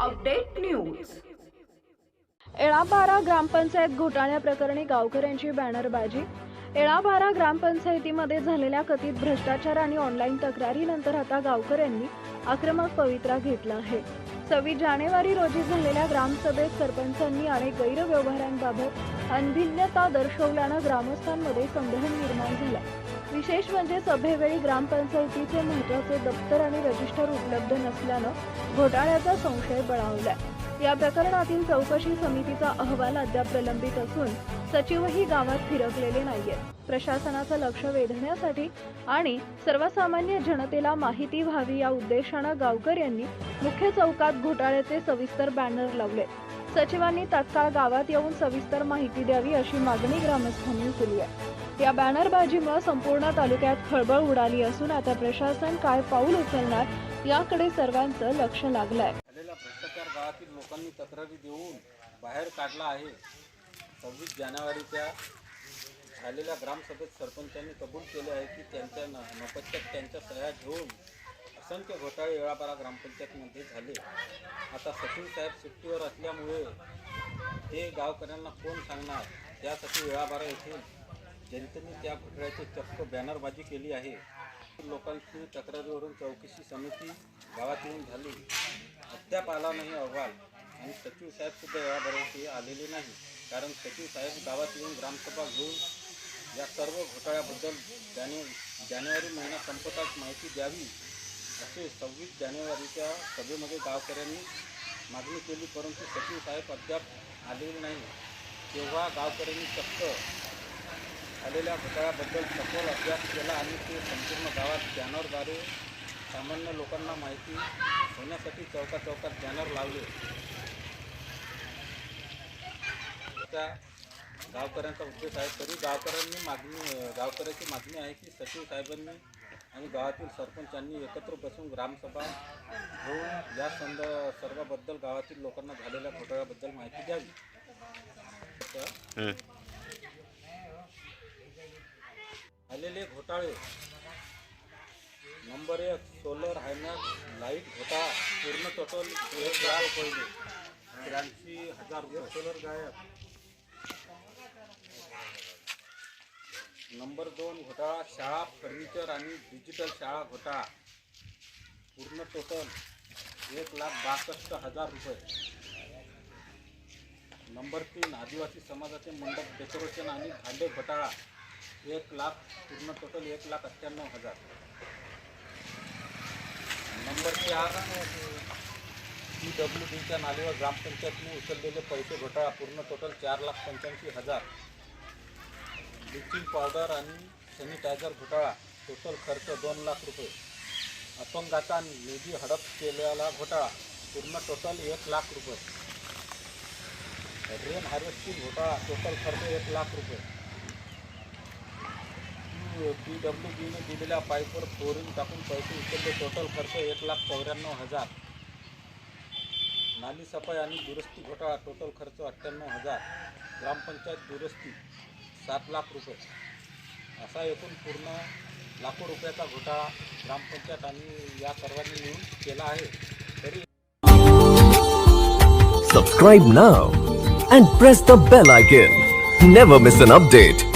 Update news. एळाबारा ग्रामपंचायत घोटाळ्याप्रकरणी गावकऱ्यांची बॅनरबाजी. एळाबारा ग्रामपंचायतीमध्ये झालेल्या कथित भ्रष्टाचार आणि ऑनलाईन तक्रारीनंतर आता गावकऱ्यांनी आक्रमक पवित्रा घेतला आहे. सव्वीस जानेवारी रोजी झालेल्या ग्रामसभेत सरपंचांनी अनेक गैरव्यवहारांबाबत अनभिन्नता दर्शवल्यानं ग्रामस्थांमध्ये संदेह निर्माण झाला. विशेष म्हणजे सभेवेळी ग्रामपंचायतीचे महत्त्वाचे दप्तर आणि रजिस्टर उपलब्ध नसल्यानं घोटाळ्याचा संशय बळावलाय. या प्रकरणातील चौकशी समितीचा अहवाल अद्याप प्रलंबित असून सचिवही गावात फिरकलेले नाहीयेत. प्रशासनाचं लक्ष वेधण्यासाठी आणि सर्वसामान्य जनतेला माहिती व्हावी या उद्देशानं गावकर यांनी मुख्य चौकात घोटाळ्याचे सविस्तर बॅनर लावले. सचिवांनी तत्काळ गावात येऊन सविस्तर माहिती द्यावी अशी मागणी ग्रामस्थांनी केली आहे. या बॅनरबाजीमुळे संपूर्ण तालुक्यात खळबळ उडाली असून आता प्रशासन काय पाऊल उचलणार याकडे सर्वांचं लक्ष लागलंय. भ्रष्टाचार गावातील लोकांनी तक्रारी देऊन बाहेर काढला आहे. सव्वीस जानेवारीच्या झालेल्या ग्रामसभेत सरपंचांनी कबूल केले आहे की त्यांच्या नपत्यात त्यांच्या सह्या घेऊन असंख्य घोटाळे वेळापारा ग्रामपंचायतमध्ये झाले. आता सचिन साहेब सुट्टीवर असल्यामुळे हे गावकऱ्यांना कोण सांगणार? त्यासाठी वेळापारा येथील जनतेने त्या घोटाळ्याची चक्क बॅनरबाजी केली आहे लोकांची तक्रारीवरून चौकशी समिती गावात येऊन झाली. अद्याप आला नाही अहवाल आणि सचिव साहेब सुद्धा याबरोबर आलेले नाही. कारण सचिव साहेब गावात येऊन ग्रामसभा घेऊन या सर्व घोटाळ्याबद्दल जाने जानेवारी महिना संपताच माहिती द्यावी असे सव्वीस जानेवारीच्या सभेमध्ये गावकऱ्यांनी मागणी केली परंतु सचिव साहेब अद्याप आलेले नाही. तेव्हा गावकऱ्यांनी चक्क झालेल्या घोटाळ्याबद्दल सखोल अभ्यास केला आणि ते संपूर्ण गावात बॅनरद्वारे सामान्य लोकांना माहिती होण्यासाठी चौका चौकात बॅनर लावले. त्या गावकऱ्यांचा उद्देश आहे तरी गावकऱ्यांनी मागणी गावकऱ्याची मागणी आहे की सचिव साहेबांनी आणि गावातील सरपंचांनी एकत्र बसून ग्रामसभा घेऊन या संद सर्वाबद्दल गावातील लोकांना झालेल्या घोटाळ्याबद्दल माहिती द्यावी. तर घोटाळे. नंबर एक सोलर हायनॅक लाइट घोटाळा. पूर्ण टोटल एक लाख रुपये त्र्याऐंशी हजार रुपये सोलर गायब. नंबर दोन घोटाळा शाळा फर्निचर आणि डिजिटल शाळा घोटाळा. पूर्ण टोटल एक लाख बासष्ट हजार रुपये. नंबर तीन आदिवासी समाजाचे मंडप डेकोरेशन आणि भांडे घोटाळा. एक लाख पूर्ण टोटल एक लाख अठ्ठ्याण्णव हजार. नंबर चार पी डब्ल्यू डीच्या नालीवर ग्रामपंचायतने उचललेले पैसे घोटाळा पूर्ण टोटल चार लाख पंच्याऐंशी हजार. ब्लिचिंग पावडर आणि सॅनिटायझर घोटाळा टोटल खर्च दोन लाख रुपये. अपंगाचा निधी हडप केलेला घोटाळा पूर्ण टोटल एक लाख रुपये. रेन हार्वेस्टिंग घोटाळा टोटल खर्च एक लाख रुपये. पी डब्ल्यू बीने दिलेल्या पाईपवर फ्लोरिंग टाकून पैसे उचलले. टोटल खर्च एक लाख चौऱ्याण्णव हजार. नाली सफाई आणि दुरुस्ती घोटाळा. टोटल खर्च अठ्ठ्याण्णव हजार. ग्रामपंचायत दुरुस्ती सात लाख रुपये. असा एकूण पूर्ण लाखो रुपयाचा घोटाळा ग्रामपंचायत आणि या सर्वांनी मिळून केला आहे. तरी subscribe now and press the bell icon never miss an update